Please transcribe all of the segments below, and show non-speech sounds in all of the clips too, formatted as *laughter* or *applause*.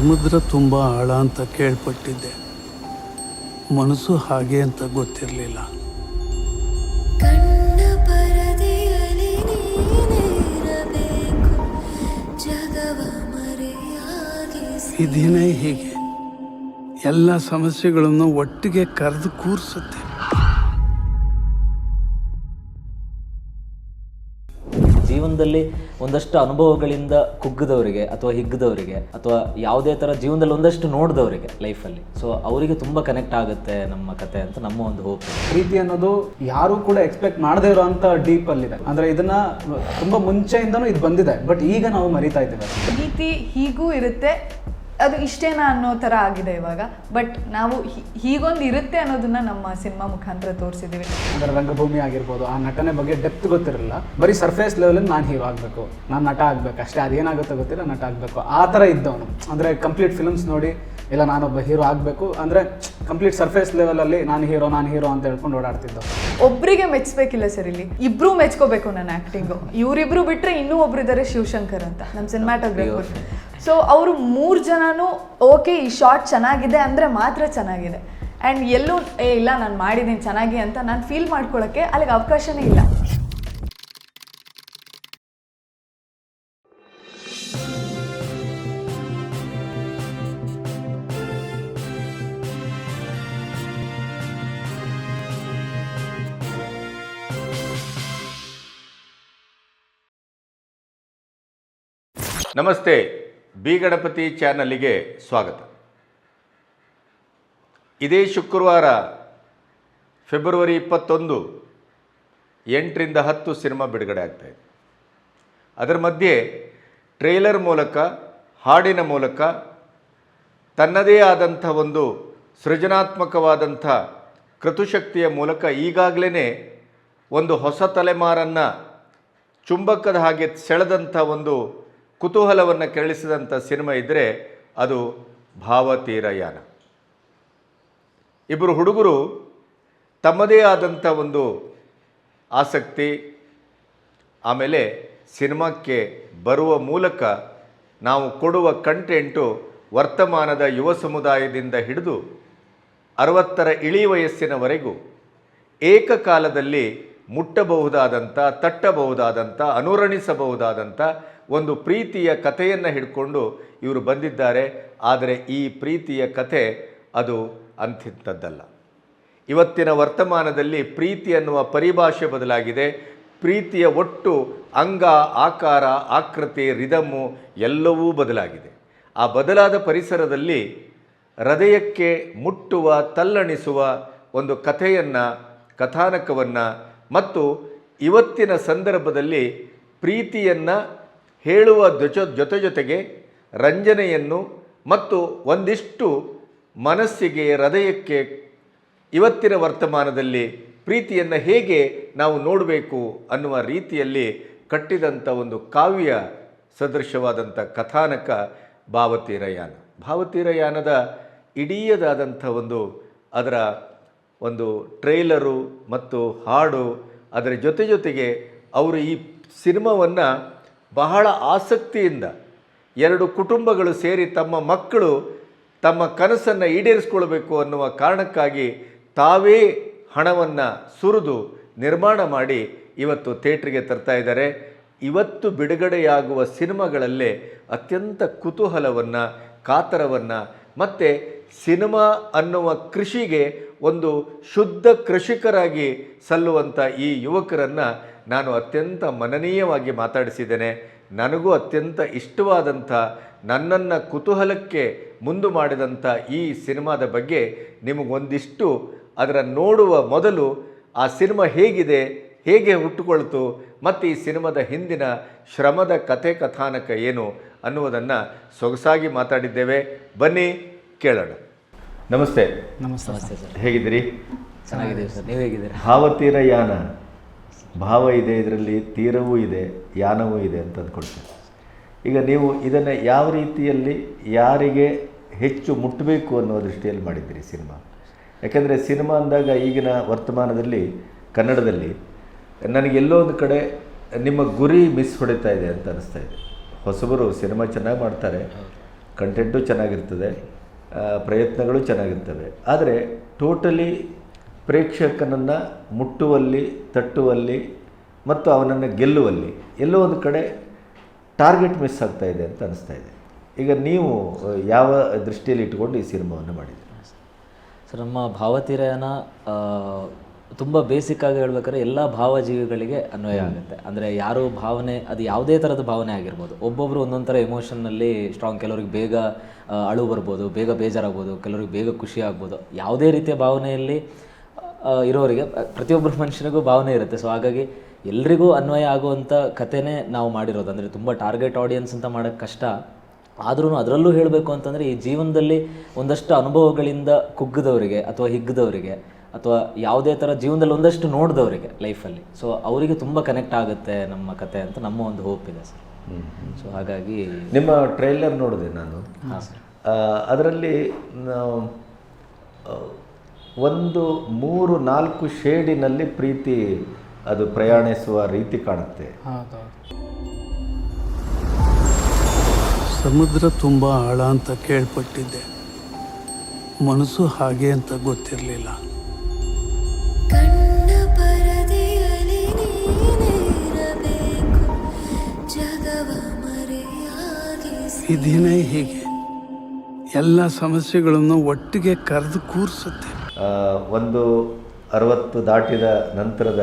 ಸಮುದ್ರ ತುಂಬ ಆಳ ಅಂತ ಕೇಳ್ಪಟ್ಟಿದ್ದೆ. ಮನಸ್ಸು ಹಾಗೆ ಅಂತ ಗೊತ್ತಿರಲಿಲ್ಲ. ವಿಧಿನೇ ಹೀಗೆ. ಎಲ್ಲ ಸಮಸ್ಯೆಗಳನ್ನು ಒಟ್ಟಿಗೆ ಕರೆದು ಕೂರಿಸುತ್ತೆ. ಜೀವನದಲ್ಲಿ ಒಂದಷ್ಟು ಅನುಭವಗಳಿಂದ ಕುಗ್ಗದವರಿಗೆ ಅಥವಾ ಹಿಗ್ಗದವರಿಗೆ ಅಥವಾ ಯಾವುದೇ ಥರ ಜೀವನದಲ್ಲಿ ಒಂದಷ್ಟು ನೋಡಿದವರಿಗೆ ಲೈಫಲ್ಲಿ. ಸೊ ಅವರಿಗೆ ತುಂಬ ಕನೆಕ್ಟ್ ಆಗುತ್ತೆ ನಮ್ಮ ಕತೆ ಅಂತ ನಮ್ಮ ಒಂದು ಹೋಪ್ ಪ್ರೀತಿ ಅನ್ನೋದು ಯಾರು ಕೂಡ ಎಕ್ಸ್ಪೆಕ್ಟ್ ಮಾಡದೇ ಇರೋಂಥ ಡೀಪ್ ಅಲ್ಲಿದೆ. ಅಂದ್ರೆ ಇದನ್ನ ತುಂಬಾ ಮುಂಚೆಯಿಂದನೂ ಇದು ಬಂದಿದೆ. ಬಟ್ ಈಗ ನಾವು ಮರಿತಾ ಇದ್ದೇವೆ. ಪ್ರೀತಿ ಹೀಗೂ ಇರುತ್ತೆ ಅದು ಇಷ್ಟೇನಾ ಅನ್ನೋ ಥರ ಆಗಿದೆ ಇವಾಗ. ಬಟ್ ನಾವು ಹೀ- ಹೀಗೊಂದು ಇರುತ್ತೆ ಅನ್ನೋದನ್ನ ನಮ್ಮ ಸಿನಿಮಾ ಮುಖಾಂತರ ತೋರಿಸಿದ್ದೀವಿ. ಅಂದ್ರೆ ರಂಗಭೂಮಿ ಆಗಿರ್ಬೋದು. ಆ ನಟನೆ ಬಗ್ಗೆ ಡೆಪ್ತ್ ಗೊತ್ತಿರಲಿಲ್ಲ ಬರೀ ಸರ್ಫೇಸ್ ಲೆವೆಲಲ್ಲಿ ನಾನು ಹೀರೋ ಆಗಬೇಕು. ನಾನು ನಟ ಆಗಬೇಕು. ಅಷ್ಟೇ ಅದೇನಾಗುತ್ತೋ ಗೊತ್ತಿಲ್ಲ ನಟ ಆಗಬೇಕು. ಆ ಥರ ಇದ್ದವನು. ಅಂದರೆ ಕಂಪ್ಲೀಟ್ ಫಿಲ್ಮ್ಸ್ ನೋಡಿ ಇಲ್ಲ ನಾನೊಬ್ಬ ಹೀರೋ ಆಗಬೇಕು. ಅಂದರೆ ಕಂಪ್ಲೀಟ್ ಸರ್ಫೇಸ್ ಲೆವೆಲಲ್ಲಿ ನಾನು ಹೀರೋ ನಾನು ಹೀರೋ ಅಂತ ಹೇಳ್ಕೊಂಡು ಓಡಾಡ್ತಿದ್ದೆ ಒಬ್ಬರಿಗೆ ಮೆಚ್ಚಬೇಕಿಲ್ಲ ಸರ್ ಇಲ್ಲಿ. ಇಬ್ರು ಮೆಚ್ಕೋಬೇಕು ನನ್ನ ಆ್ಯಕ್ಟಿಂಗು ಇವರಿಬ್ರು ಬಿಟ್ಟರೆ ಇನ್ನೂ ಒಬ್ರು ಇದ್ದಾರೆ ಶಿವಶಂಕರ್ ಅಂತ. ನಮ್ಮ ಸಿನಿಮಾಟೋಗ್ರಫರ್ ಸೊ ಅವರು ಮೂರು ಜನನೂ ಓಕೆ ಈ ಶಾರ್ಟ್ ಚೆನ್ನಾಗಿದೆ ಅಂದರೆ ಮಾತ್ರ ಚೆನ್ನಾಗಿದೆ. ಆ್ಯಂಡ್ ಎಲ್ಲೂ, ಏ, ಇಲ್ಲ, ನಾನು ಮಾಡಿದ್ದೀನಿ ಚೆನ್ನಾಗಿ ಅಂತ ನಾನು ಫೀಲ್ ಮಾಡ್ಕೊಳ್ಳೋಕ್ಕೆ ಅಲ್ಲಿಗೆ ಅವಕಾಶನೇ ಇಲ್ಲ. ನಮಸ್ತೆ. ಬಿ ಗಣಪತಿ ಚಾನಲ್ಲಿಗೆ ಸ್ವಾಗತ. ಇದೇ ಶುಕ್ರವಾರ, ಫೆಬ್ರವರಿ ಇಪ್ಪತ್ತೊಂದು, ಎಂಟರಿಂದ ಹತ್ತು ಸಿನಿಮಾ ಬಿಡುಗಡೆ ಆಗ್ತಾಯಿದೆ ಅದರ ಮಧ್ಯೆ ಟ್ರೇಲರ್ ಮೂಲಕ, ಹಾಡಿನ ಮೂಲಕ, ತನ್ನದೇ ಆದಂಥ ಒಂದು ಸೃಜನಾತ್ಮಕವಾದಂಥ ಕೃತುಶಕ್ತಿಯ ಮೂಲಕ ಈಗಾಗಲೇ ಒಂದು ಹೊಸ ತಲೆಮಾರನ್ನು, ಚುಂಬಕದ ಹಾಗೆ ಸೆಳೆದಂಥ ಒಂದು ಕುತೂಹಲವನ್ನು ಕೆರಳಿಸಿದಂಥ ಸಿನಿಮಾ ಇದ್ದರೆ ಅದು ಭಾವತೀರಯಾನ. ಇಬ್ಬರು ಹುಡುಗರು ತಮ್ಮದೇ ಆದಂಥ ಒಂದು ಆಸಕ್ತಿ, ಆಮೇಲೆ ಸಿನಿಮಾಕ್ಕೆ ಬರುವ ಮೂಲಕ ನಾವು ಕೊಡುವ ಕಂಟೆಂಟು ವರ್ತಮಾನದ ಯುವ ಸಮುದಾಯದಿಂದ ಹಿಡಿದು ಅರವತ್ತರ ಇಳಿ ವಯಸ್ಸಿನವರೆಗೂ ಏಕಕಾಲದಲ್ಲಿ ಮುಟ್ಟಬಹುದಾದಂಥ ತಟ್ಟಬಹುದಾದಂಥ ಅನುರಣಿಸಬಹುದಾದಂಥ ಒಂದು ಪ್ರೀತಿಯ ಕಥೆಯನ್ನು ಹಿಡ್ಕೊಂಡು ಇವರು ಬಂದಿದ್ದಾರೆ. ಆದರೆ ಈ ಪ್ರೀತಿಯ ಕಥೆ ಅದು ಅಂಥಿಂಥದ್ದಲ್ಲ ಇವತ್ತಿನ ವರ್ತಮಾನದಲ್ಲಿ ಪ್ರೀತಿ ಅನ್ನುವ ಪರಿಭಾಷೆ ಬದಲಾಗಿದೆ. ಪ್ರೀತಿಯ ಒಟ್ಟು ಅಂಗ, ಆಕಾರ, ಆಕೃತಿ ರಿದಮ್ಮು ಎಲ್ಲವೂ ಬದಲಾಗಿದೆ. ಆ ಬದಲಾದ ಪರಿಸರದಲ್ಲಿ ಹೃದಯಕ್ಕೆ ಮುಟ್ಟುವ, ತಲ್ಲಣಿಸುವ ಒಂದು ಕಥೆಯನ್ನು, ಕಥಾನಕವನ್ನು ಮತ್ತು ಇವತ್ತಿನ ಸಂದರ್ಭದಲ್ಲಿ ಪ್ರೀತಿಯನ್ನು ಹೇಳುವ ಜೊತೆ ಜೊತೆ ಜೊತೆಗೆ ರಂಜನೆಯನ್ನು ಮತ್ತು ಒಂದಿಷ್ಟು ಮನಸ್ಸಿಗೆ, ಹೃದಯಕ್ಕೆ ಇವತ್ತಿನ ವರ್ತಮಾನದಲ್ಲಿ ಪ್ರೀತಿಯನ್ನು ಹೇಗೆ ನಾವು ನೋಡಬೇಕು ಅನ್ನುವ ರೀತಿಯಲ್ಲಿ ಕಟ್ಟಿದಂಥ ಒಂದು ಕಾವ್ಯ ಸದೃಶವಾದಂಥ ಕಥಾನಕ ಭಾವತೀರಯಾನ. ಭಾವತೀರಯಾನದ ಇಡೀಯದಾದಂಥ ಒಂದು ಅದರ ಒಂದು ಟ್ರೈಲರು ಮತ್ತು ಹಾಡು ಅದರ ಜೊತೆ ಜೊತೆಗೆ ಅವರು ಈ ಸಿನಿಮಾವನ್ನು ಬಹಳ ಆಸಕ್ತಿಯಿಂದ ಎರಡು ಕುಟುಂಬಗಳು ಸೇರಿ ತಮ್ಮ ಮಕ್ಕಳು ತಮ್ಮ ಕನಸನ್ನು ಈಡೇರಿಸ್ಕೊಳ್ಬೇಕು ಅನ್ನುವ ಕಾರಣಕ್ಕಾಗಿ ತಾವೇ ಹಣವನ್ನು ಸುರಿದು ನಿರ್ಮಾಣ ಮಾಡಿ ಇವತ್ತು ಥಿಯೇಟ್ರಿಗೆ ತರ್ತಾ ಇದ್ದಾರೆ. ಇವತ್ತು ಬಿಡುಗಡೆಯಾಗುವ ಸಿನಿಮಾಗಳಲ್ಲೇ ಅತ್ಯಂತ ಕುತೂಹಲವನ್ನು, ಕಾತರವನ್ನು ಮತ್ತು ಸಿನಿಮಾ ಅನ್ನುವ ಕೃಷಿಗೆ ಒಂದು ಶುದ್ಧ ಕೃಷಿಕರಾಗಿ ಸಲ್ಲುವಂಥ ಈ ಯುವಕರನ್ನು ನಾನು ಅತ್ಯಂತ ಮನನೀಯವಾಗಿ ಮಾತಾಡಿಸಿದ್ದೇನೆ. ನನಗೂ ಅತ್ಯಂತ ಇಷ್ಟವಾದಂಥ, ನನ್ನನ್ನು ಕುತೂಹಲಕ್ಕೆ ಮುಂದು ಮಾಡಿದಂಥ ಈ ಸಿನಿಮಾದ ಬಗ್ಗೆ ನಿಮಗೊಂದಿಷ್ಟು ಅದರ ನೋಡುವ ಮೊದಲು ಆ ಸಿನಿಮಾ ಹೇಗಿದೆ, ಹೇಗೆ ಹುಟ್ಟುಕೊಳ್ತು, ಮತ್ತು ಈ ಸಿನಿಮಾದ ಹಿಂದಿನ ಶ್ರಮದ ಕಥೆ ಕಥಾನಕ ಏನು ಅನ್ನುವುದನ್ನು ಸೊಗಸಾಗಿ ಮಾತಾಡಿದ್ದೇವೆ. ಬನ್ನಿ ಕೇಳೋಣ. ನಮಸ್ತೆ. ನಮಸ್ತೆ ನಮಸ್ತೆ ಸರ್. ಹೇಗಿದ್ದೀರಿ? ಚೆನ್ನಾಗಿದ್ದೀವಿ ಸರ್. ನೀವು ಹೇಗಿದ್ದೀರಿ? ಭಾವತೀರ ಯಾನ? ಭಾವ ಇದೆ ಇದರಲ್ಲಿ ತೀರವೂ ಇದೆ ಯಾನವೂ ಇದೆ ಅಂತ ಅಂದ್ಕೊಳ್ತೀನಿ. ಈಗ ನೀವು ಇದನ್ನು ಯಾವ ರೀತಿಯಲ್ಲಿ ಯಾರಿಗೆ ಹೆಚ್ಚು ಮುಟ್ಟಬೇಕು ಅನ್ನೋ ದೃಷ್ಟಿಯಲ್ಲಿ ಮಾಡಿದ್ದೀರಿ ಸಿನಿಮಾ? ಯಾಕೆಂದರೆ ಸಿನಿಮಾ ಅಂದಾಗ ಈಗಿನ ವರ್ತಮಾನದಲ್ಲಿ ಕನ್ನಡದಲ್ಲಿ ನನಗೆಲ್ಲೋ ಒಂದು ಕಡೆ ನಿಮ್ಮ ಗುರಿ ಮಿಸ್ ಹೊಡಿತಾ ಇದೆ ಅಂತ ಅನಿಸ್ತಾ ಇದೆ. ಹೊಸಬರು ಸಿನಿಮಾ ಚೆನ್ನಾಗಿ ಮಾಡ್ತಾರೆ ಕಂಟೆಂಟು ಚೆನ್ನಾಗಿರ್ತದೆ ಪ್ರಯತ್ನಗಳು ಚೆನ್ನಾಗಿರ್ತವೆ. ಆದರೆ ಟೋಟಲಿ ಪ್ರೇಕ್ಷಕನನ್ನು ಮುಟ್ಟುವಲ್ಲಿ, ತಟ್ಟುವಲ್ಲಿ ಮತ್ತು ಅವನನ್ನು ಗೆಲ್ಲುವಲ್ಲಿ ಎಲ್ಲೋ ಒಂದು ಕಡೆ ಟಾರ್ಗೆಟ್ ಮಿಸ್ ಆಗ್ತಾ ಇದೆ ಅಂತ ಅನಿಸ್ತಾ ಇದೆ. ಈಗ ನೀವು ಯಾವ ದೃಷ್ಟಿಯಲ್ಲಿ ಇಟ್ಕೊಂಡು ಈ ಸಿನಿಮಾವನ್ನು ಮಾಡಿದ್ದೀರಿ? ಸರ್, ನಮ್ಮ ಭಾವತೀರನ ತುಂಬ ಬೇಸಿಕ್ಕಾಗಿ ಹೇಳ್ಬೇಕಾದ್ರೆ ಎಲ್ಲ ಭಾವಜೀವಿಗಳಿಗೆ ಅನ್ವಯ ಆಗುತ್ತೆ. ಅಂದರೆ ಯಾರು ಭಾವನೆ ಅದು ಯಾವುದೇ ಥರದ ಭಾವನೆ ಆಗಿರ್ಬೋದು. ಒಬ್ಬೊಬ್ಬರು ಒಂದೊಂದು ಥರ ಎಮೋಷನ್ನಲ್ಲಿ ಸ್ಟ್ರಾಂಗ್ ಕೆಲವ್ರಿಗೆ ಬೇಗ ಅಳು ಬರ್ಬೋದು ಬೇಗ ಬೇಜಾರಾಗ್ಬೋದು ಕೆಲವ್ರಿಗೆ ಬೇಗ ಖುಷಿ ಆಗ್ಬೋದು. ಯಾವುದೇ ರೀತಿಯ ಭಾವನೆಯಲ್ಲಿ ಇರೋರಿಗೆ ಪ್ರತಿಯೊಬ್ಬರು ಮನುಷ್ಯನಿಗೂ ಭಾವನೆ ಇರುತ್ತೆ. ಸೊ ಹಾಗಾಗಿ ಎಲ್ರಿಗೂ ಅನ್ವಯ ಆಗುವಂಥ ಕಥೆನೇ ನಾವು ಮಾಡಿರೋದು. ಅಂದರೆ ತುಂಬ ಟಾರ್ಗೆಟ್ ಆಡಿಯನ್ಸ್ ಅಂತ ಮಾಡೋಕ್ಕೆ ಕಷ್ಟ. ಆದ್ರೂ ಅದರಲ್ಲೂ ಹೇಳಬೇಕು ಅಂತಂದರೆ ಈ ಜೀವನದಲ್ಲಿ ಒಂದಷ್ಟು ಅನುಭವಗಳಿಂದ ಕುಗ್ಗದವರಿಗೆ ಅಥವಾ ಹಿಗ್ಗದವರಿಗೆ ಅಥವಾ ಯಾವುದೇ ಥರ ಜೀವನದಲ್ಲಿ ಒಂದಷ್ಟು ನೋಡಿದವರಿಗೆ ಲೈಫಲ್ಲಿ. ಸೊ ಅವರಿಗೆ ತುಂಬ ಕನೆಕ್ಟ್ ಆಗುತ್ತೆ ನಮ್ಮ ಕತೆ ಅಂತ ನಮ್ಮ ಒಂದು ಹೋಪ್ ಇದೆ ಸರ್. ಸೊ ಹಾಗಾಗಿ ನಿಮ್ಮ ಟ್ರೈಲರ್ ನೋಡಿದೆ ನಾನು. ಅದರಲ್ಲಿ ಒಂದು ಮೂರು ನಾಲ್ಕು ಶೇಡಿನಲ್ಲಿ ಪ್ರೀತಿ ಅದು ಪ್ರಯಾಣಿಸುವ ರೀತಿ ಕಾಣುತ್ತೆ. ಹೌದು ಸಮುದ್ರ ತುಂಬ ಆಳ ಅಂತ ಕೇಳ್ಪಟ್ಟಿದ್ದೆ. ಮನಸ್ಸು ಹಾಗೆ ಅಂತ ಗೊತ್ತಿರಲಿಲ್ಲ. ಮರೆಯಾಗಿಸಿ ದಿನ ಹೀಗೆ ಎಲ್ಲ ಸಮಸ್ಯೆಗಳನ್ನು ಒಟ್ಟಿಗೆ ಕರೆದು ಕೂರಿಸುತ್ತೆ. ಒಂದು ಅರವತ್ತು ದಾಟಿದ ನಂತರದ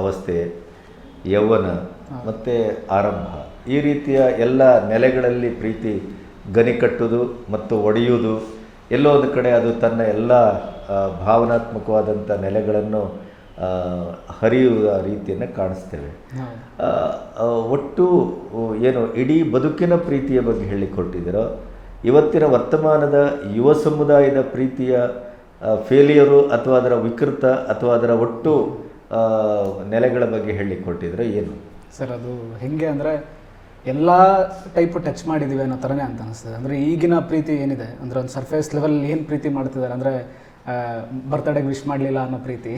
ಅವಸ್ಥೆ ಯೌವನ ಮತ್ತು ಆರಂಭ. ಈ ರೀತಿಯ ಎಲ್ಲ ನೆಲೆಗಳಲ್ಲಿ ಪ್ರೀತಿ ಗನಿ ಕಟ್ಟುವುದು ಮತ್ತು ಒಡೆಯುವುದು ಎಲ್ಲೋ ಒಂದು ಕಡೆ ಅದು ತನ್ನ ಎಲ್ಲ ಭಾವನಾತ್ಮಕವಾದಂಥ ನೆಲೆಗಳನ್ನು ಹರಿಯುವ ರೀತಿಯನ್ನು ಕಾಣಿಸ್ತೇವೆ. ಒಟ್ಟು ಏನು ಇಡೀ ಬದುಕಿನ ಪ್ರೀತಿಯ ಬಗ್ಗೆ ಹೇಳಿಕೊಟ್ಟಿದ್ದೀರೋ ಇವತ್ತಿನ ವರ್ತಮಾನದ ಯುವ ಸಮುದಾಯದ ಪ್ರೀತಿಯ ಫೇಲಿಯರು ಅಥವಾ ಅದರ ವಿಕೃತ ಅಥವಾ ಅದರ ಒಟ್ಟು ನೆಲೆಗಳ ಬಗ್ಗೆ ಹೇಳಿಕೊಟ್ಟಿದ್ರೆ ಏನು? ಸರ್ ಅದು ಹೆಂಗೆ ಅಂದರೆ ಎಲ್ಲ ಟೈಪು ಟಚ್ ಮಾಡಿದ್ದೀವಿ ಅನ್ನೋ ಥರನೇ ಅಂತ ಅನಿಸ್ತದೆ ಅಂದರೆ ಈಗಿನ ಪ್ರೀತಿ ಏನಿದೆ? ಅಂದರೆ ಒಂದು ಸರ್ಫೇಸ್ ಲೆವೆಲ್ ಏನು ಪ್ರೀತಿ ಮಾಡ್ತಿದ್ದಾರೆ? ಅಂದರೆ ಬರ್ತಡೇಗೆ ವಿಶ್ ಮಾಡಲಿಲ್ಲ ಅನ್ನೋ ಪ್ರೀತಿ.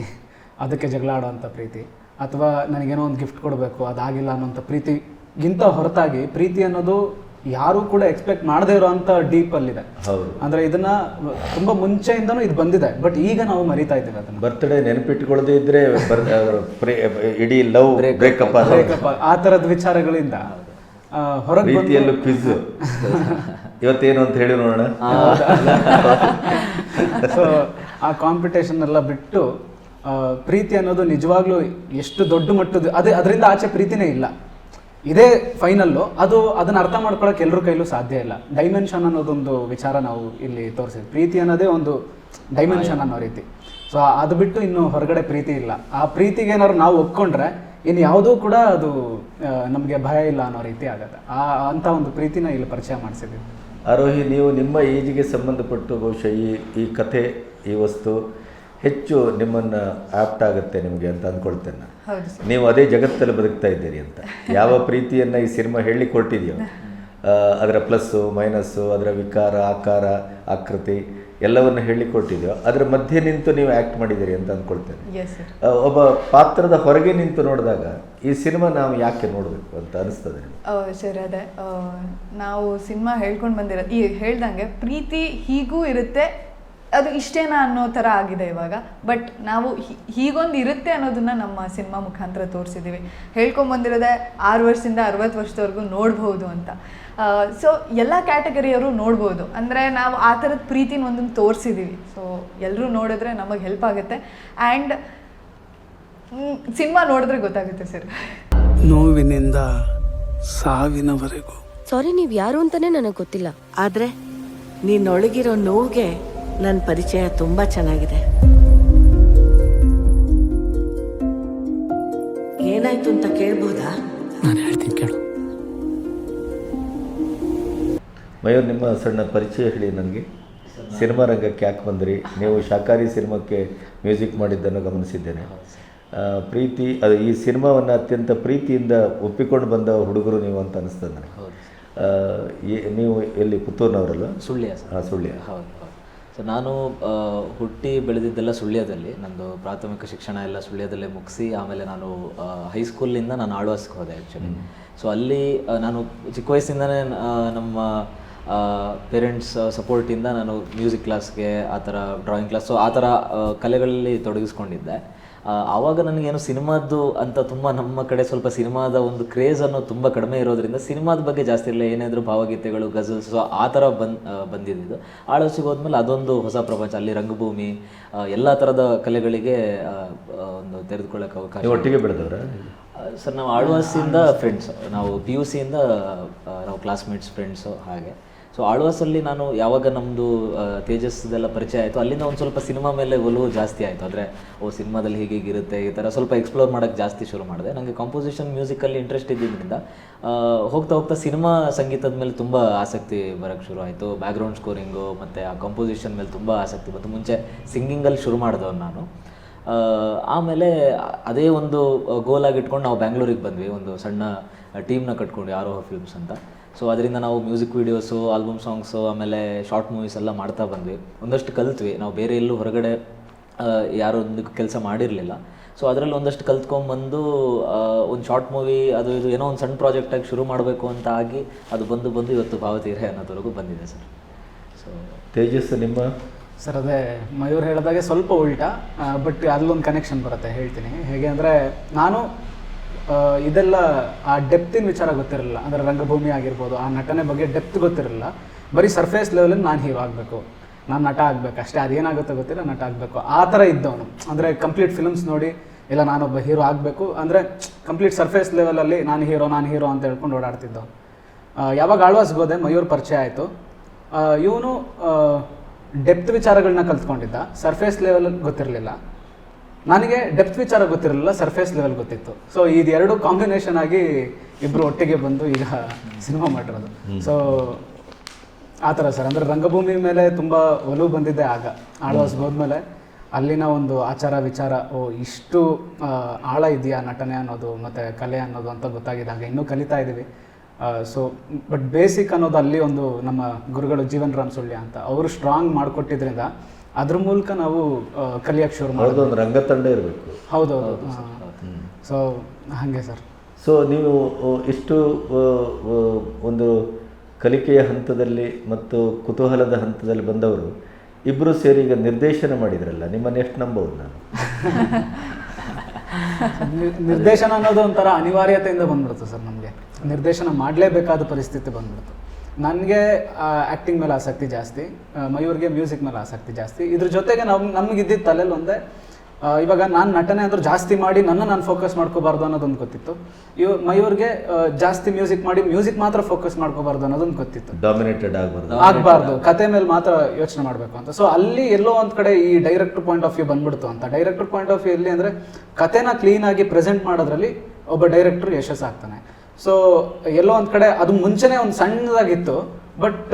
ಅದಕ್ಕೆ ಜಗಳ ಆಡುವಂಥ ಪ್ರೀತಿ. ಅಥವಾ ನನಗೇನೋ ಒಂದು ಗಿಫ್ಟ್ ಕೊಡಬೇಕು ಅದಾಗಿಲ್ಲ ಅನ್ನೋಂಥ ಪ್ರೀತಿಗಿಂತ ಹೊರತಾಗಿ ಪ್ರೀತಿ ಅನ್ನೋದು ಯಾರೂ ಕೂಡ ಎಕ್ಸ್ಪೆಕ್ಟ್ ಮಾಡದೇ ಇರೋವಂಥ ಡೀಪಲ್ಲಿದೆ ಹೌದು. ಅಂದರೆ ಇದನ್ನು ತುಂಬ ಮುಂಚೆಯಿಂದನೂ ಇದು ಬಂದಿದೆ. ಬಟ್ ಈಗ ನಾವು ಮರಿತಾ ಇದ್ದೀವಿ ಅದನ್ನು. ಬರ್ತ್ಡೇ ನೆನಪಿಟ್ಕೊಳ್ಳದೆ ಪ್ರೇ- ಇಡೀ ಲವ್ ಬ್ರೇಕಪ್ ಆ ಥರದ ವಿಚಾರಗಳಿಂದ. ಹೊರಗೆ ರೀತಿಯಲ್ಲೂ ಕ್ವಿಜ್ ಇವತ್ತೇನು ಅಂತ ಹೇಳಿ ನೋಡೋಣ. ಸೊ ಆ ಕಾಂಪಿಟೇಷನ್ ಎಲ್ಲ ಬಿಟ್ಟು ಪ್ರೀತಿ ಅನ್ನೋದು ನಿಜವಾಗ್ಲೂ ಎಷ್ಟು ದೊಡ್ಡ ಮಟ್ಟದ ಅದೇ ಅದರಿಂದ ಆಚೆ ಪ್ರೀತಿನೇ ಇಲ್ಲ. ಇದೇ ಫೈನಲ್ಲು ಅದು ಅದನ್ನು ಅರ್ಥ ಮಾಡ್ಕೊಳಕ್ಕೆ ಎಲ್ಲರ ಕೈಲೂ ಸಾಧ್ಯ ಇಲ್ಲ. ಡೈಮೆನ್ಷನ್ ಅನ್ನೋದೊಂದು ವಿಚಾರ ನಾವು ಇಲ್ಲಿ ತೋರಿಸಿದ್ವಿ. ಪ್ರೀತಿ ಅನ್ನೋದೇ ಒಂದು ಡೈಮೆನ್ಷನ್ ಅನ್ನೋ ರೀತಿ. ಸೊ ಅದು ಬಿಟ್ಟು ಇನ್ನು ಹೊರಗಡೆ ಪ್ರೀತಿ ಇಲ್ಲ. ಆ ಪ್ರೀತಿಗೆ ಏನಾದ್ರು ನಾವು ಒಪ್ಕೊಂಡ್ರೆ ಇನ್ನು ಯಾವುದೂ ಕೂಡ ಅದು ನಮಗೆ ಭಯ ಇಲ್ಲ ಅನ್ನೋ ರೀತಿ ಆಗುತ್ತೆ. ಆ, ಅಂತ ಒಂದು ಪ್ರೀತಿನ ಇಲ್ಲಿ ಪರಿಚಯ ಮಾಡಿಸಿದ್ವಿ ಆರೋಹಿ, ನೀವು ನಿಮ್ಮ ಏಜಿಗೆ ಸಂಬಂಧಪಟ್ಟು ಬಹುಶಃ ಈ ಈ ಕಥೆ, ಈ ವಸ್ತು ಹೆಚ್ಚು ನಿಮ್ಮನ್ನು ಆಪ್ಟ್ ಆಗುತ್ತೆ ನಿಮಗೆ ಅಂತ ಅಂದ್ಕೊಳ್ತೇನೆ ನಾನು. ನೀವು ಅದೇ ಜಗತ್ತಲ್ಲಿ ಬದುಕ್ತಾ ಇದ್ದೀರಿ ಅಂತ. ಯಾವ *laughs* ಪ್ರೀತಿಯನ್ನು ಈ ಸಿನಿಮಾ ಹೇಳಿ ಕೊಟ್ಟಿದೆಯೋ ಅದರ ಪ್ಲಸ್ಸು ಮೈನಸ್ಸು ಅದರ ವಿಕಾರ ಆಕಾರ ಆಕೃತಿ ಎಲ್ಲವನ್ನು ಹೇಳಿ ಕೊಟ್ಟಿದೆಯೋ ಅದರ ಮಧ್ಯೆ ನಿಂತು ನೀವು ಆ್ಯಕ್ಟ್ ಮಾಡಿದ್ದೀರಿ ಅಂತ ಅಂದ್ಕೊಳ್ತೇನೆ. ಒಬ್ಬ ಪಾತ್ರದ ಹೊರಗೆ ನಿಂತು ನೋಡಿದಾಗ ಈ ಸಿನಿಮಾ ನಾವು ಯಾಕೆ ನೋಡಬೇಕು ಅಂತ ಅನಿಸ್ತದೆ ಸರ್ ಅದೇ ನಾವು ಸಿನಿಮಾ ಹೇಳ್ಕೊಂಡು ಬಂದಿರೋದು ಈ ಹೇಳ್ದಂಗೆ ಪ್ರೀತಿ ಹೀಗೂ ಇರುತ್ತೆ ಅದು ಇಷ್ಟೇನಾ ಅನ್ನೋ ಥರ ಆಗಿದೆ ಇವಾಗ. ಬಟ್ ನಾವು ಹೀಗೊಂದು ಇರುತ್ತೆ ಅನ್ನೋದನ್ನ ನಮ್ಮ ಸಿನಿಮಾ ಮುಖಾಂತರ ತೋರಿಸಿದ್ದೀವಿ. ಹೇಳ್ಕೊಂಬಂದಿರೋದೆ ಆರು ವರ್ಷದಿಂದ ಅರವತ್ತು ವರ್ಷದವರೆಗೂ ನೋಡ್ಬೋದು ಅಂತ. ಸೊ ಎಲ್ಲ ಕ್ಯಾಟಗರಿಯವರು ನೋಡ್ಬೋದು. ಅಂದರೆ ನಾವು ಆ ಥರದ ಪ್ರೀತಿನ ಒಂದನ್ನು ತೋರಿಸಿದ್ದೀವಿ. ಸೊ ಎಲ್ಲರೂ ನೋಡಿದ್ರೆ ನಮಗೆ ಹೆಲ್ಪ್ ಆಗುತ್ತೆ. ಆ್ಯಂಡ್ ಸಿನಿಮಾ ನೋಡಿದ್ರೆ ಗೊತ್ತಾಗುತ್ತೆ ಸರ್. ನೋವಿನಿಂದ ಸಾವಿನವರೆಗೂ. ಸಾರಿ ನೀವು ಯಾರು ಅಂತಾನೆ ನನಗೆ ಗೊತ್ತಿಲ್ಲ. ಆದ್ರೆ ನೀನೊಳಗಿರೋ ನೋವಿಗೆ ನನ್ನ ಪರಿಚಯ ತುಂಬ ಚೆನ್ನಾಗಿದೆ. ಏನಾಯ್ತು ಅಂತ ಕೇಳ್ಬೋದಾ? ನಾನು ಹೇಳ್ತೀನಿ ಕೇಳು. ಮಯೂರ್ ನಿಮ್ಮ ಸಣ್ಣ ಪರಿಚಯ ಹೇಳಿ ನನಗೆ. ಸಿನಿಮಾ ರಂಗಕ್ಕೆ ಯಾಕೆ ಬಂದ್ರಿ? ನೀವು ಶಾಕಾರಿ ಸಿನಿಮಾಕ್ಕೆ ಮ್ಯೂಸಿಕ್ ಮಾಡಿದ್ದನ್ನು ಗಮನಿಸಿದ್ದೇನೆ. ಪ್ರೀತಿ ಅದು ಈ ಸಿನಿಮಾವನ್ನು ಅತ್ಯಂತ ಪ್ರೀತಿಯಿಂದ ಒಪ್ಪಿಕೊಂಡು ಬಂದ ಹುಡುಗರು ನೀವು ಅಂತ ಅನಿಸ್ತದೆ ನನಗೆ. ಆ, ನೀವು ಎಲ್ಲಿ ಪುತ್ತೂರಿನವರಲ್ಲ? ಸುಳ್ಯ ಸರ್. ಹಾಂ ಸುಳ್ಯ. ಹೌದು. ಸೊ ನಾನು ಹುಟ್ಟಿ ಬೆಳೆದಿದ್ದೆಲ್ಲ ಸುಳ್ಯದಲ್ಲಿ ನಂದು ಪ್ರಾಥಮಿಕ ಶಿಕ್ಷಣ ಎಲ್ಲ ಸುಳ್ಯದಲ್ಲೇ ಮುಗಿಸಿ ಆಮೇಲೆ ನಾನು ಹೈಸ್ಕೂಲಿಂದ ನಾನು ಆಳ್ವಾಸ್ಗೆ ಹೋದೆ ಆ್ಯಕ್ಚುಲಿ ಸೊ ಅಲ್ಲಿ ನಾನು ಚಿಕ್ಕ ವಯಸ್ಸಿಂದನೇ ನಮ್ಮ ಪೇರೆಂಟ್ಸ್ ಸಪೋರ್ಟಿಂದ ನಾನು ಮ್ಯೂಸಿಕ್ ಕ್ಲಾಸ್ಗೆ ಆ ಥರ ಡ್ರಾಯಿಂಗ್ ಕ್ಲಾಸ್ ಸೊ ಆ ಥರ ಕಲೆಗಳಲ್ಲಿ ತೊಡಗಿಸ್ಕೊಂಡಿದ್ದೆ. ಆವಾಗ ನನಗೇನು ಸಿನಿಮಾದ್ದು ಅಂತ ತುಂಬ ನಮ್ಮ ಕಡೆ ಸ್ವಲ್ಪ ಸಿನಿಮಾದ ಒಂದು ಕ್ರೇಜ್ ಅನ್ನೋದು ತುಂಬ ಕಡಿಮೆ ಇರೋದ್ರಿಂದ ಸಿನಿಮಾದ ಬಗ್ಗೆ ಜಾಸ್ತಿ ಇರಲಿಲ್ಲ ಏನಾದರೂ ಭಾವಗೀತೆಗಳು ಗಜಲ್ಸ್ ಸೊ ಆ ಥರ ಬಂದ್ ಬಂದಿದ್ದು ಆಳೋಸಿಗೆ ಹೋದ್ಮೇಲೆ ಅದೊಂದು ಹೊಸ ಪ್ರಪಂಚ ಅಲ್ಲಿ ರಂಗಭೂಮಿ ಎಲ್ಲ ಥರದ ಕಲೆಗಳಿಗೆ ಒಂದು ತೆರೆದುಕೊಳ್ಳೋಕೆ ಅವಕಾಶ ಒಟ್ಟಿಗೆ ಬೆಳೆದವ್ರೆ? ಸರ್ ನಾವು ಆಳ್ವಾಸಿಯಿಂದ ಫ್ರೆಂಡ್ಸ್ ನಾವು ಪಿ ಯು ಸಿಯಿಂದ ನಾವು ಕ್ಲಾಸ್ಮೇಟ್ಸ್ ಫ್ರೆಂಡ್ಸು ಹಾಗೆ. ಸೊ ಆಳ್ವಾಸಲ್ಲಿ ನಾನು ಯಾವಾಗ ನಮ್ಮದು ತೇಜಸ್ದೆಲ್ಲ ಪರಿಚಯ ಆಯಿತು, ಅಲ್ಲಿಂದ ಒಂದು ಸ್ವಲ್ಪ ಸಿನಿಮಾ ಮೇಲೆ ಒಲವು ಜಾಸ್ತಿ ಆಯಿತು. ಅಂದರೆ, ಓ, ಸಿನಿಮಾದಲ್ಲಿ ಹೀಗೆ ಇರುತ್ತೆ, ಈ ಥರ ಸ್ವಲ್ಪ ಎಕ್ಸ್ಪ್ಲೋರ್ ಮಾಡೋಕ್ಕೆ ಜಾಸ್ತಿ ಶುರು ಮಾಡಿದೆ. ನನಗೆ ಕಾಂಪೋಸಿಷನ್ ಮ್ಯೂಸಿಕಲ್ಲಿ ಇಂಟ್ರೆಸ್ಟ್ ಇದ್ದಿದ್ದರಿಂದ ಹೋಗ್ತಾ ಹೋಗ್ತಾ ಸಿನಿಮಾ ಸಂಗೀತದ ಮೇಲೆ ತುಂಬ ಆಸಕ್ತಿ ಬರೋಕ್ಕೆ ಶುರು ಆಯಿತು. ಬ್ಯಾಕ್ಗ್ರೌಂಡ್ ಸ್ಕೋರಿಂಗು ಮತ್ತು ಆ ಕಂಪೋಸಿಷನ್ ಮೇಲೆ ತುಂಬ ಆಸಕ್ತಿ ಬಂತು. ಮುಂಚೆ ಸಿಂಗಿಂಗಲ್ಲಿ ಶುರು ಮಾಡಿದವನು ನಾನು. ಆಮೇಲೆ ಅದೇ ಒಂದು ಗೋಲಾಗಿ ಇಟ್ಕೊಂಡು ನಾವು ಬ್ಯಾಂಗ್ಳೂರಿಗೆ ಬಂದ್ವಿ. ಒಂದು ಸಣ್ಣ ಟೀಮ್ನ ಕಟ್ಕೊಂಡು ಯಾರೋ ಫಿಲ್ಮ್ಸ್ ಅಂತ. ಸೊ ಅದರಿಂದ ನಾವು ಮ್ಯೂಸಿಕ್ ವೀಡಿಯೋಸು ಆಲ್ಬಮ್ ಸಾಂಗ್ಸು ಆಮೇಲೆ ಶಾರ್ಟ್ ಮೂವೀಸ್ ಎಲ್ಲ ಮಾಡ್ತಾ ಬಂದ್ವಿ. ಒಂದಷ್ಟು ಕಲ್ತ್ವಿ. ನಾವು ಬೇರೆ ಎಲ್ಲೂ ಹೊರಗಡೆ ಯಾರೊಂದು ಕೆಲಸ ಮಾಡಿರಲಿಲ್ಲ. ಸೊ ಅದರಲ್ಲಿ ಒಂದಷ್ಟು ಕಲ್ತ್ಕೊಂಬಂದು ಒಂದು ಶಾರ್ಟ್ ಮೂವಿ ಅದು ಇದು ಏನೋ ಒಂದು ಸಣ್ಣ ಪ್ರಾಜೆಕ್ಟಾಗಿ ಶುರು ಮಾಡಬೇಕು ಅಂತ ಆಗಿ ಅದು ಬಂದು ಬಂದು ಇವತ್ತು ಭಾವತೀರೆ ಅನ್ನೋದ್ರವರೆಗೂ ಬಂದಿದೆ ಸರ್. ಸೊ ತೇಜಸ್ ನಿಮ್ಮ? ಸರ್ ಅದೇ ಮಯೂರ್ ಹೇಳಿದಾಗೆ ಸ್ವಲ್ಪ ಉಲ್ಟಾ ಬಟ್ ಅಲ್ಲೊಂದು ಕನೆಕ್ಷನ್ ಬರುತ್ತೆ ಹೇಳ್ತೀನಿ. ಹೇಗೆ ಅಂದರೆ ನಾನು ಇದೆಲ್ಲ ಆ ಡೆಪ್ತಿನ ವಿಚಾರ ಗೊತ್ತಿರಲಿಲ್ಲ. ಅಂದರೆ ರಂಗಭೂಮಿ ಆಗಿರ್ಬೋದು, ಆ ನಟನೆ ಬಗ್ಗೆ ಡೆಪ್ತ್ ಗೊತ್ತಿರಲಿಲ್ಲ. ಬರೀ ಸರ್ಫೇಸ್ ಲೆವೆಲಲ್ಲಿ ನಾನು ಹೀರೋ ಆಗಬೇಕು. ನಾನು ನಟ ಆಗಬೇಕು. ಅಷ್ಟೇ ಅದೇನಾಗುತ್ತೋ ಗೊತ್ತಿಲ್ಲ, ನಟ ಆಗಬೇಕು. ಆ ಥರ ಇದ್ದವನು. ಅಂದರೆ ಕಂಪ್ಲೀಟ್ ಫಿಲ್ಮ್ಸ್ ನೋಡಿ, ಇಲ್ಲ ನಾನೊಬ್ಬ ಹೀರೋ ಆಗಬೇಕು. ಅಂದರೆ ಕಂಪ್ಲೀಟ್ ಸರ್ಫೇಸ್ ಲೆವೆಲಲ್ಲಿ ನಾನು ಹೀರೋ ನಾನು ಹೀರೋ ಅಂತ ಹೇಳ್ಕೊಂಡು ಓಡಾಡ್ತಿದ್ದ. ಯಾವಾಗ ಆಳ್ವಾಸ್ಗೆ ಹೋದೆ, ಮಯೂರ್ ಪರಿಚಯ ಆಯಿತು. ಇವನು ಡೆಪ್ತ್ ವಿಚಾರಗಳನ್ನ ಕಲ್ತ್ಕೊಂಡಿದ್ದ. ಸರ್ಫೇಸ್ ಲೆವೆಲಲ್ಲಿ ಗೊತ್ತಿರಲಿಲ್ಲ. ನನಗೆ ಡೆಪ್ತ್ ವಿಚಾರ ಗೊತ್ತಿರಲಿಲ್ಲ ಸರ್ಫೇಸ್ ಲೆವೆಲ್ ಗೊತ್ತಿತ್ತು. ಸೊ ಇದೆರಡು ಕಾಂಬಿನೇಷನ್ ಆಗಿ ಇಬ್ಬರು ಒಟ್ಟಿಗೆ ಬಂದು ಈಗ ಸಿನಿಮಾ ಮಾಡಿರೋದು. ಸೊ ಆ ಥರ ಸರ್. ಅಂದರೆ ರಂಗಭೂಮಿ ಮೇಲೆ ತುಂಬ ಒಲವು ಬಂದಿದ್ದೆ ಆಗ. ಆಳ್ವಾಸ್ಗೆ ಹೋದ್ಮೇಲೆ ಅಲ್ಲಿನ ಒಂದು ಆಚಾರ ವಿಚಾರ ಓ ಇಷ್ಟು ಆಳ ಇದೆಯಾ ನಟನೆ ಅನ್ನೋದು ಮತ್ತು ಕಲೆ ಅನ್ನೋದು ಅಂತ ಗೊತ್ತಾಗಿದ್ದಾಗ ಇನ್ನೂ ಕಲಿತಾ ಇದ್ದೀವಿ. ಸೊ ಬಟ್ ಬೇಸಿಕ್ ಅನ್ನೋದು ಅಲ್ಲಿ ಒಂದು ನಮ್ಮ ಗುರುಗಳು ಜೀವನ್ ರಾಮ್ ಸುಳ್ಯ ಅಂತ ಅವರು ಸ್ಟ್ರಾಂಗ್ ಮಾಡಿಕೊಟ್ಟಿದ್ರಿಂದ ಅದ್ರ ಮೂಲಕ ನಾವು ಕಲಿಯಕ್ಕೆ ಶುರು ಮಾಡೋದು ಒಂದು ರಂಗತಂಡ ಇರಬೇಕು. ಹೌದೌದು. ಸೊ ಹಾಗೆ ಸರ್. ಸೊ ನೀವು ಇಷ್ಟು ಒಂದು ಕಲಿಕೆಯ ಹಂತದಲ್ಲಿ ಮತ್ತು ಕುತೂಹಲದ ಹಂತದಲ್ಲಿ ಬಂದವರು ಇಬ್ಬರು ಸೇರಿ ಈಗ ನಿರ್ದೇಶನ ಮಾಡಿದ್ರಲ್ಲ ನಿಮ್ಮನ್ನು ಎಷ್ಟು ನಂಬೋದು ನಾನು? ನಿರ್ದೇಶನ ಅನ್ನೋದು ಒಂಥರ ಅನಿವಾರ್ಯತೆಯಿಂದ ಬಂದ್ಬಿಡ್ತು ಸರ್ ನಮಗೆ. ನಿರ್ದೇಶನ ಮಾಡಲೇಬೇಕಾದ ಪರಿಸ್ಥಿತಿ ಬಂದ್ಬಿಡ್ತು ನನಗೆ ಆ್ಯಕ್ಟಿಂಗ್ ಮೇಲೆ ಆಸಕ್ತಿ ಜಾಸ್ತಿ ಮಯೂರ್ಗೆ ಮ್ಯೂಸಿಕ್ ಮೇಲೆ ಆಸಕ್ತಿ ಜಾಸ್ತಿ. ಇದ್ರ ಜೊತೆಗೆ ನಮ್ ನಮಗಿದ್ದಿದ್ದ ತಲೆಯಲ್ಲಿ ಒಂದೇ ಇವಾಗ ನಾನು ನಟನೆ ಅಂದ್ರೆ ಜಾಸ್ತಿ ಮಾಡಿ ನನ್ನ ನಾನು ಫೋಕಸ್ ಮಾಡ್ಕೋಬಾರ್ದು ಅನ್ನೋದೊಂದು ಗೊತ್ತಿತ್ತು. ಇವ್ ಮಯೂರ್ಗೆ ಜಾಸ್ತಿ ಮ್ಯೂಸಿಕ್ ಮಾಡಿ ಮ್ಯೂಸಿಕ್ ಮಾತ್ರ ಫೋಕಸ್ ಮಾಡ್ಕೋಬಾರ್ದು ಅನ್ನೋದೊಂದು ಗೊತ್ತಿತ್ತು. ಡಾಮಿನೇಟೆಡ್ ಆಗಬಾರ್ದು. ಆಗ್ಬಾರ್ದು. ಕತೆ ಮೇಲೆ ಮಾತ್ರ ಯೋಚನೆ ಮಾಡಬೇಕು ಅಂತ. ಸೊ ಅಲ್ಲಿ ಎಲ್ಲೋ ಒಂದು ಕಡೆ ಈ ಡೈರೆಕ್ಟರ್ ಪಾಯಿಂಟ್ ಆಫ್ ವ್ಯೂ ಬಂದ್ಬಿಡ್ತು ಅಂತ. ಡೈರೆಕ್ಟರ್ ಪಾಯಿಂಟ್ ಆಫ್ ವ್ಯೂ ಎಲ್ಲಿ ಅಂದ್ರೆ ಕತೆನ ಕ್ಲೀನ್ ಆಗಿ ಪ್ರೆಸೆಂಟ್ ಮಾಡೋದ್ರಲ್ಲಿ ಒಬ್ಬ ಡೈರೆಕ್ಟರ್ ಯಶಸ್ಸಾಗ್ತಾನೆ. ಸೊ ಎಲ್ಲೋ ಒಂದು ಕಡೆ ಅದು ಮುಂಚೆನೆ ಒಂದು ಸಣ್ಣದಾಗಿತ್ತು ಬಟ್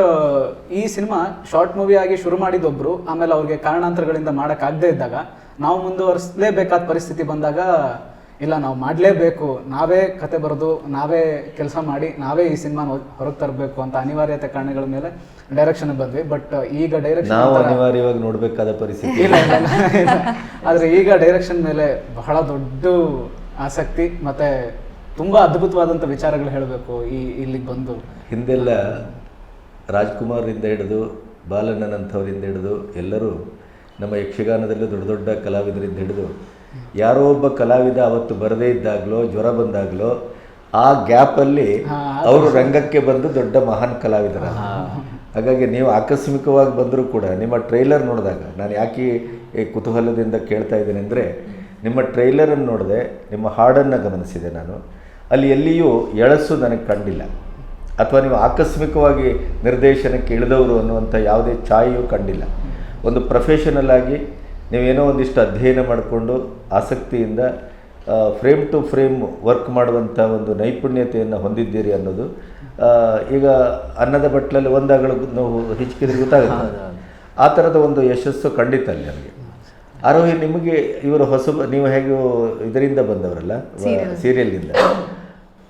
ಈ ಸಿನಿಮಾ ಶಾರ್ಟ್ ಮೂವಿ ಆಗಿ ಶುರು ಮಾಡಿದೊಬ್ರು ಆಮೇಲೆ ಅವ್ರಿಗೆ ಕಾರಣಾಂತರಗಳಿಂದ ಮಾಡಕ್ ಆಗದೆ ಇದ್ದಾಗ ನಾವು ಮುಂದುವರಿಸಲೇಬೇಕಾದ ಪರಿಸ್ಥಿತಿ ಬಂದಾಗ ಇಲ್ಲ ನಾವು ಮಾಡಲೇಬೇಕು ನಾವೇ ಕತೆ ಬರೆದು ನಾವೇ ಕೆಲಸ ಮಾಡಿ ನಾವೇ ಈ ಸಿನಿಮಾನ ಹೊರಗೆ ತರಬೇಕು ಅಂತ ಅನಿವಾರ್ಯತೆ ಕಾರಣಗಳ ಮೇಲೆ ಡೈರೆಕ್ಷನ್ ಬಂದ್ವಿ ಬಟ್ ಈಗ ಡೈರೆಕ್ಷನ್ ನಾವು ಅನಿವಾರ್ಯವಾಗಿ ನೋಡಬೇಕಾದ ಪರಿಸ್ಥಿತಿ ಇಲ್ಲ, ಇಲ್ಲ. ಆದ್ರೆ ಈಗ ಡೈರೆಕ್ಷನ್ ಮೇಲೆ ಬಹಳ ದೊಡ್ಡ ಆಸಕ್ತಿ ಮತ್ತೆ ತುಂಬಾ ಅದ್ಭುತವಾದಂಥ ವಿಚಾರಗಳು ಹೇಳಬೇಕು ಈ ಇಲ್ಲಿಗೆ ಬಂದು. ಹಿಂದೆಲ್ಲ ರಾಜ್ಕುಮಾರ್ರಿಂದ ಹಿಡಿದು ಬಾಲಣ್ಣನಂಥವರಿಂದ ಹಿಡಿದು ಎಲ್ಲರೂ ನಮ್ಮ ಯಕ್ಷಗಾನದಲ್ಲೂ ದೊಡ್ಡ ದೊಡ್ಡ ಕಲಾವಿದರಿಂದ ಹಿಡಿದು ಯಾರೋ ಒಬ್ಬ ಕಲಾವಿದ ಅವತ್ತು ಬರದೇ ಇದ್ದಾಗಲೋ ಜ್ವರ ಬಂದಾಗಲೋ ಆ ಗ್ಯಾಪಲ್ಲಿ ಅವರು ರಂಗಕ್ಕೆ ಬಂದು ದೊಡ್ಡ ಮಹಾನ್ ಕಲಾವಿದರ. ಹಾಗಾಗಿ ನೀವು ಆಕಸ್ಮಿಕವಾಗಿ ಬಂದರೂ ಕೂಡ ನಿಮ್ಮ ಟ್ರೈಲರ್ ನೋಡಿದಾಗ ನಾನು ಯಾಕೆ ಈ ಕುತೂಹಲದಿಂದ ಕೇಳ್ತಾ ಇದ್ದೇನೆ ಅಂದರೆ ನಿಮ್ಮ ಟ್ರೈಲರನ್ನು ನೋಡಿದೆ ನಿಮ್ಮ ಹಾಡನ್ನು ಗಮನಿಸಿದೆ ನಾನು. ಅಲ್ಲಿ ಎಲ್ಲಿಯೂ ಎಳಸು ನನಗೆ ಕಂಡಿಲ್ಲ. ಅಥವಾ ನೀವು ಆಕಸ್ಮಿಕವಾಗಿ ನಿರ್ದೇಶನಕ್ಕೆ ಇಳಿದವರು ಅನ್ನುವಂಥ ಯಾವುದೇ ಛಾಯೆಯೂ ಕಂಡಿಲ್ಲ. ಒಂದು ಪ್ರೊಫೆಷನಲ್ ಆಗಿ ನೀವೇನೋ ಒಂದಿಷ್ಟು ಅಧ್ಯಯನ ಮಾಡಿಕೊಂಡು ಆಸಕ್ತಿಯಿಂದ ಫ್ರೇಮ್ ಟು ಫ್ರೇಮ್ ವರ್ಕ್ ಮಾಡುವಂಥ ಒಂದು ನೈಪುಣ್ಯತೆಯನ್ನು ಹೊಂದಿದ್ದೀರಿ ಅನ್ನೋದು ಈಗ ಅನ್ನದ ಬಟ್ಲಲ್ಲಿ ಒಂದಾಗಲು ನಾವು ಹಿಚ್ಕಿದ್ರೆ ಗೊತ್ತಾಗುತ್ತೆ. ಆ ಥರದ ಒಂದು ಯಶಸ್ಸು ಖಂಡಿತ ಅಲ್ಲಿ ನನಗೆ ಆರೋಹಿ ನಿಮಗೆ ಇವರು ಹೊಸ ನೀವು ಹೇಗೆ ಇದರಿಂದ ಬಂದವರಲ್ಲ? ಸೀರಿಯಲ್ನಿಂದ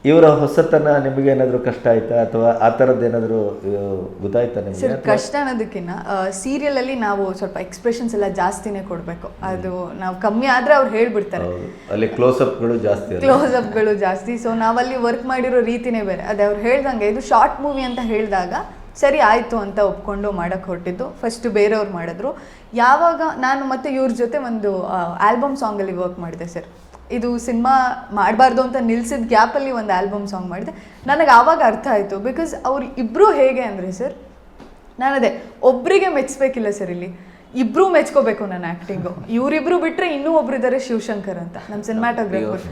ಇವರ ಹೊಸತನ ನಿಮಗೆ ಏನಾದರೂ ಕಷ್ಟ ಆಯ್ತಾ? ಅಥವಾ ಆ ಥರದ್ದು ಏನಾದರೂ ಗೊತ್ತಾಯ್ತಾ ನಿಮಗೆ? ಸರ್ ಕಷ್ಟ ಅನ್ನೋದಕ್ಕಿಂತ ಸೀರಿಯಲ್ ಅಲ್ಲಿ ನಾವು ಸ್ವಲ್ಪ ಎಕ್ಸ್ಪ್ರೆಷನ್ಸ್ ಎಲ್ಲ ಜಾಸ್ತಿನೇ ಕೊಡಬೇಕು. ಅದು ನಾವು ಕಮ್ಮಿ ಆದ್ರೆ ಅವ್ರು ಹೇಳ್ಬಿಡ್ತಾರೆ. ಹೌದು. ಅಲ್ಲಿ ಕ್ಲೋಸಪ್ಗಳು ಜಾಸ್ತಿ ಅಲ್ಲ ಕ್ಲೋಸ್ ಅಪ್ಗಳು ಜಾಸ್ತಿ. ಸೊ ನಾವಲ್ಲಿ ವರ್ಕ್ ಮಾಡಿರೋ ರೀತಿನೇ ಬೇರೆ. ಅದೇ ಅವ್ರು ಹೇಳ್ದಂಗೆ ಇದು ಶಾರ್ಟ್ ಮೂವಿ ಅಂತ ಹೇಳಿದಾಗ ಸರಿ ಆಯಿತು ಅಂತ ಒಪ್ಕೊಂಡು ಮಾಡಕ್ಕೆ ಹೊರಟಿದ್ದು. ಫಸ್ಟ್ ಬೇರೆಯವ್ರು ಮಾಡಿದ್ರು. ಯಾವಾಗ ನಾನು ಮತ್ತೆ ಇವ್ರ ಜೊತೆ ಒಂದು ಆಲ್ಬಮ್ ಸಾಂಗಲ್ಲಿ ವರ್ಕ್ ಮಾಡಿದೆ ಸರ್. ಇದು ಸಿನಿಮಾ ಮಾಡಬಾರ್ದು ಅಂತ ನಿಲ್ಸಿದ ಗ್ಯಾಪಲ್ಲಿ ಒಂದು ಆಲ್ಬಮ್ ಸಾಂಗ್ ಮಾಡಿದೆ. ನನಗೆ ಆವಾಗ ಅರ್ಥ ಆಯಿತು. ಬಿಕಾಸ್ ಅವ್ರು ಇಬ್ಬರು ಹೇಗೆ ಅಂದರೆ ಸರ್ ನಾನು ಅದೇ ಒಬ್ಬರಿಗೆ ಮೆಚ್ಚಬೇಕಿಲ್ಲ ಸರ್ ಇಲ್ಲಿ. ಇಬ್ಬರೂ ಮೆಚ್ಕೋಬೇಕು ನನ್ನ ಆ್ಯಕ್ಟಿಂಗು ಇವರಿಬ್ಬರು ಬಿಟ್ಟರೆ ಇನ್ನೂ ಒಬ್ರು ಇದ್ದಾರೆ ಶಿವಶಂಕರ್ ಅಂತ ನಮ್ಮ ಸಿನಿಮಾಟೋಗ್ರಾಫರ್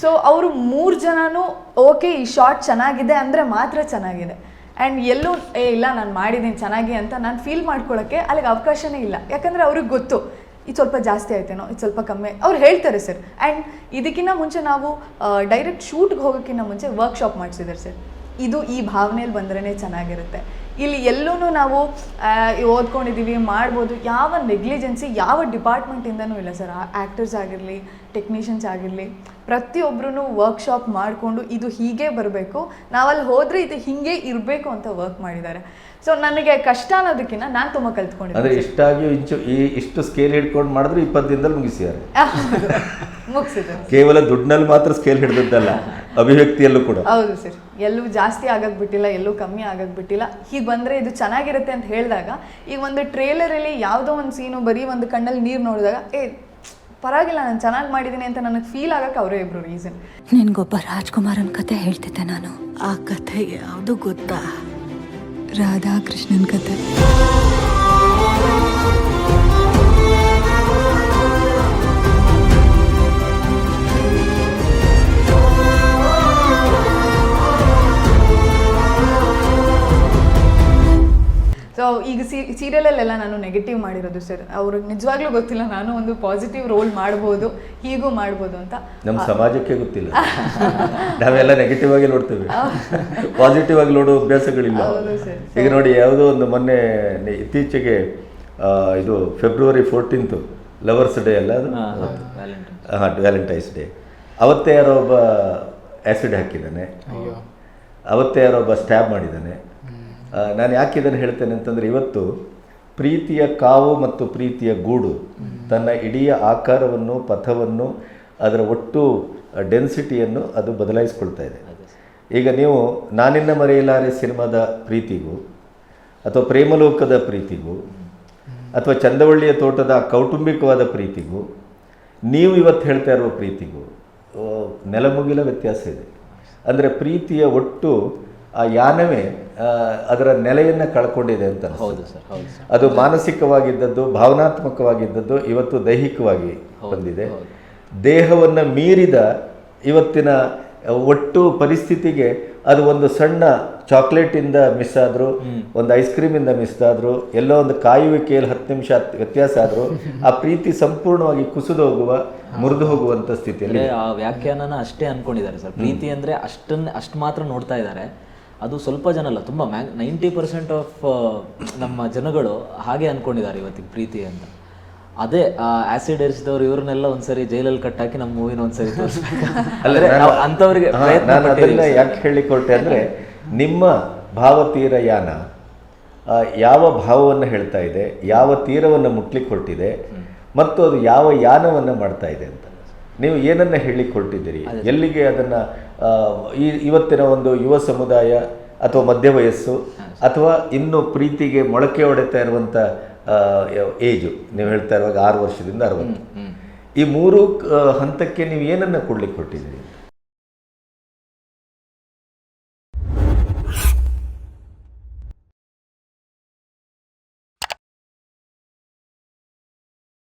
ಸೊ ಅವರು ಮೂರು ಜನನೂ ಓಕೆ ಈ ಶಾರ್ಟ್ ಚೆನ್ನಾಗಿದೆ ಅಂದರೆ ಮಾತ್ರ ಚೆನ್ನಾಗಿದೆ. ಆ್ಯಂಡ್ ಎಲ್ಲೂ ಏ ಇಲ್ಲ ನಾನು ಮಾಡಿದ್ದೀನಿ ಚೆನ್ನಾಗಿ ಅಂತ ನಾನು ಫೀಲ್ ಮಾಡ್ಕೊಳ್ಳೋಕ್ಕೆ ಅಲ್ಲಿಗೆ ಅವಕಾಶನೇ ಇಲ್ಲ. ಯಾಕಂದರೆ ಅವ್ರಿಗೆ ಗೊತ್ತು. ಇದು ಸ್ವಲ್ಪ ಜಾಸ್ತಿ ಆಯ್ತೇನೋ, ಇದು ಸ್ವಲ್ಪ ಕಮ್ಮಿ ಅವ್ರು ಹೇಳ್ತಾರೆ ಸರ್. ಆ್ಯಂಡ್ ಇದಕ್ಕಿಂತ ಮುಂಚೆ ನಾವು ಡೈರೆಕ್ಟ್ ಶೂಟ್ಗೆ ಹೋಗೋಕ್ಕಿಂತ ಮುಂಚೆ ವರ್ಕ್ಶಾಪ್ ಮಾಡಿಸಿದ್ದಾರೆ ಸರ್. ಇದು ಈ ಭಾವನೆಯಲ್ಲಿ ಬಂದ್ರೇ ಚೆನ್ನಾಗಿರುತ್ತೆ. ಇಲ್ಲಿ ಎಲ್ಲೂ ನಾವು ಓದ್ಕೊಂಡಿದ್ದೀವಿ ಮಾಡ್ಬೋದು, ಯಾವ ನೆಗ್ಲಿಜೆನ್ಸಿ ಯಾವ ಡಿಪಾರ್ಟ್ಮೆಂಟಿಂದನೂ ಇಲ್ಲ ಸರ್. ಆ್ಯಕ್ಟರ್ಸ್ ಆಗಿರಲಿ ಟೆಕ್ನಿಷಿಯನ್ಸ್ ಆಗಿರಲಿ ಪ್ರತಿಯೊಬ್ಬರೂ ವರ್ಕ್ಶಾಪ್ ಮಾಡಿಕೊಂಡು ಇದು ಹೀಗೆ ಬರಬೇಕು. ನಾವಲ್ಲಿ ಹೋದರೆ ಇದು ಹೀಗೆ ಇರಬೇಕು ಅಂತ ವರ್ಕ್ ಮಾಡಿದ್ದಾರೆ. ಸೊ ನನಗೆ ಕಷ್ಟ ಅನ್ನೋದಕ್ಕಿಂತ ನಾನು ತುಂಬ ಅಂದರೆ ಅಂದ್ರೆ ಇಷ್ಟಾಗಿಯೂ ಇಂಚು ಈ ಇಷ್ಟು ಸ್ಕೇಲ್ ಹಿಡ್ಕೊಂಡು ಮಾಡಿದ್ರು ಇಪ್ಪತ್ತು ದಿನದಲ್ಲಿ ಮುಗಿಸಿದ್ದಾರೆ. *laughs* ಮುಗಿಸಿದೆ ಕೇವಲ ದುಡ್ಡಿನಲ್ಲಿ ಮಾತ್ರ ಸ್ಕೇಲ್ ಹಿಡಿದದ್ದಲ್ಲ ಅಭಿವ್ಯಕ್ತಿಯಲ್ಲೂ ಕೂಡ. ಹೌದು ಸರ್. ಎಲ್ಲೂ ಜಾಸ್ತಿ ಆಗಕ್ ಬಿಟ್ಟಿಲ್ಲ ಎಲ್ಲೂ ಕಮ್ಮಿ ಆಗಕ್ ಬಿಟ್ಟಿಲ್ಲ. ಹೀಗೆ ಬಂದರೆ ಇದು ಚೆನ್ನಾಗಿರುತ್ತೆ ಅಂತ ಹೇಳಿದಾಗ ಈಗ ಒಂದು ಟ್ರೇಲರಲ್ಲಿ ಯಾವುದೋ ಒಂದು ಸೀನು ಬರೀ ಒಂದು ಕಣ್ಣಲ್ಲಿ ನೀರು ನೋಡಿದಾಗ ಏ ಪರವಾಗಿಲ್ಲ ನಾನು ಚೆನ್ನಾಗಿ ಮಾಡಿದ್ದೀನಿ ಅಂತ ನನಗೆ ಫೀಲ್ ಆಗಕ್ಕೆ ಅವರೇ ಇಬ್ರು ರೀಸನ್ ನಿನ್ಗೊಬ್ಬ ರಾಜ್ಕುಮಾರನ್ ಕತೆ ಹೇಳ್ತಿದ್ದೆ ನಾನು. ಆ ಕಥೆ ಯಾವುದು ಗೊತ್ತಾ? ರಾಧಾಕೃಷ್ಣನ್ ಕತೆ ಸೊ ಈಗ ಸೀರಿಯಲಲ್ಲೆಲ್ಲ ನಾನು ನೆಗೆಟಿವ್ ಮಾಡಿರೋದು ಸರ್ ಅವ್ರಿಗೆ ನಿಜವಾಗ್ಲೂ ಗೊತ್ತಿಲ್ಲ ನಾನು ಒಂದು ಪಾಸಿಟಿವ್ ರೋಲ್ ಮಾಡ್ಬೋದು ಹೀಗೂ ಮಾಡ್ಬೋದು ಅಂತ. ನಮ್ಮ ಸಮಾಜಕ್ಕೆ ಗೊತ್ತಿಲ್ಲ. ನಾವೆಲ್ಲ ನೆಗೆಟಿವ್ ಆಗಿ ನೋಡ್ತೇವೆ. ಪಾಸಿಟಿವ್ ಆಗಿ ನೋಡೋ ಅಭ್ಯಾಸಗಳಿಲ್ಲ. ಈಗ ನೋಡಿ ಯಾವುದೋ ಒಂದು ಮೊನ್ನೆ ಇತ್ತೀಚೆಗೆ ಇದು ಫೆಬ್ರವರಿ ಫೋರ್ಟೀನ್ತು ಲವರ್ಸ್ ಡೇ ಅಲ್ಲ ಅದು? ಹಾಂ ವ್ಯಾಲೆಂಟೈನ್ಸ್ ಡೇ ಅವತ್ತೇ ಯಾರೋ ಒಬ್ಬ ಆ್ಯಸಿಡ್ ಹಾಕಿದ್ದಾನೆ. ಅವತ್ತೇ ಯಾರೋ ಒಬ್ಬ ಸ್ಟ್ಯಾಬ್ ಮಾಡಿದ್ದಾನೆ. ನಾನು ಯಾಕೆ ಇದನ್ನು ಹೇಳ್ತೇನೆ ಅಂತಂದರೆ ಇವತ್ತು ಪ್ರೀತಿಯ ಕಾವು ಮತ್ತು ಪ್ರೀತಿಯ ಗೂಡು ತನ್ನ ಇಡೀ ಆಕಾರವನ್ನು ಪಥವನ್ನು ಅದರ ಒಟ್ಟು ಡೆನ್ಸಿಟಿಯನ್ನು ಅದು ಬದಲಾಯಿಸ್ಕೊಳ್ತಾ ಇದೆ. ಈಗ ನೀವು ನಾನಿನ್ನ ಮರೆಯಲಾರೆ ಸಿನಿಮಾದ ಪ್ರೀತಿಗೂ ಅಥವಾ ಪ್ರೇಮಲೋಕದ ಪ್ರೀತಿಗೂ ಅಥವಾ ಚಂದವಳ್ಳಿಯ ತೋಟದ ಕೌಟುಂಬಿಕವಾದ ಪ್ರೀತಿಗೂ ನೀವು ಇವತ್ತು ಹೇಳ್ತಾ ಇರುವ ಪ್ರೀತಿಗೂ ನೆಲಮುಗಿಲ ವ್ಯತ್ಯಾಸ ಇದೆ. ಅಂದರೆ ಪ್ರೀತಿಯ ಒಟ್ಟು ಆ ಯಾನವೇ ಅದರ ನೆಲೆಯನ್ನು ಕಳ್ಕೊಂಡಿದೆ ಅಂತ. ಹೌದು ಸರ್ ಹೌದು ಸರ್. ಅದು ಮಾನಸಿಕವಾಗಿದ್ದದ್ದು ಭಾವನಾತ್ಮಕವಾಗಿದ್ದದ್ದು ಇವತ್ತು ದೈಹಿಕವಾಗಿ ಬಂದಿದೆ. ದೇಹವನ್ನು ಮೀರಿದ ಇವತ್ತಿನ ಒಟ್ಟು ಪರಿಸ್ಥಿತಿಗೆ ಅದು ಒಂದು ಸಣ್ಣ ಚಾಕ್ಲೇಟಿಂದ ಮಿಸ್ ಆದರೂ ಒಂದು ಐಸ್ ಕ್ರೀಮಿಂದ ಮಿಸ್ ಆದರೂ ಎಲ್ಲೋ ಒಂದು ಕಾಯುವಿಕೆಯಲ್ಲಿ ಹತ್ತು ನಿಮಿಷ ವ್ಯತ್ಯಾಸ ಆದರೂ ಆ ಪ್ರೀತಿ ಸಂಪೂರ್ಣವಾಗಿ ಕುಸಿದು ಹೋಗುವ ಮುರಿದು ಹೋಗುವಂಥ ಸ್ಥಿತಿಯಲ್ಲಿ ಆ ವ್ಯಾಖ್ಯಾನನ ಅಷ್ಟೇ ಅನ್ಕೊಂಡಿದ್ದಾರೆ ಸರ್. ಪ್ರೀತಿ ಅಂದ್ರೆ ಅಷ್ಟನ್ನ ಅಷ್ಟು ಮಾತ್ರ ನೋಡ್ತಾ ಇದ್ದಾರೆ. ಅದು ಸ್ವಲ್ಪ ಜನ ಅಲ್ಲ ತುಂಬ ಮ್ಯಾ ನೈಂಟಿ ಪರ್ಸೆಂಟ್ ಆಫ್ ನಮ್ಮ ಜನಗಳು ಹಾಗೆ ಅನ್ಕೊಂಡಿದ್ದಾರೆ ಇವತ್ತಿಗೆ ಪ್ರೀತಿ ಅಂತ. ಅದೇ ಆಸಿಡ್ ಏರಿಸಿದವ್ರು ಇವ್ರನ್ನೆಲ್ಲ ಒಂದ್ಸರಿ ಜೈಲಲ್ಲಿ ಕಟ್ಟಾಕಿ ನಮ್ಮ ಮೂವಿನ ಒಂದ್ಸರಿ *laughs* ಅಂತವ್ರಿಗೆ ನಾನು- ಅದನ್ನ ಯಾಕೆ ಹೇಳಿಕೊಟ್ಟೆ ಅಂದರೆ ನಿಮ್ಮ ಭಾವತೀರ ಯಾನ ಯಾವ ಭಾವವನ್ನು ಹೇಳ್ತಾ ಇದೆ ಯಾವ ತೀರವನ್ನು ಮುಟ್ಲಿಕ್ಕೆ ಹೊರಟಿದೆ ಮತ್ತು ಅದು ಯಾವ ಯಾನವನ್ನು ಮಾಡ್ತಾ ಇದೆ ಅಂತ. ನೀವು ಏನನ್ನ ಹೇಳಿಕೊಟ್ಟಿದ್ದೀರಿ? ಎಲ್ಲಿಗೆ ಅದನ್ನ ಈ ಇವತ್ತಿನ ಒಂದು ಯುವ ಸಮುದಾಯ ಅಥವಾ ಮಧ್ಯ ವಯಸ್ಸು ಅಥವಾ ಇನ್ನು ಪ್ರೀತಿಗೆ ಮೊಳಕೆ ಹೊಡೆತಾ ಇರುವಂಥ ಏಜು. ನೀವು ಹೇಳ್ತಾ ಇರುವಾಗ ಆರು ವರ್ಷದಿಂದ ಅರವತ್ತು. ಈ ಮೂರು ಹಂತಕ್ಕೆ ನೀವು ಏನನ್ನ ಕೊಡ್ಲಿಕ್ಕೆ ಹೊರಟಿದ್ದೀರಿ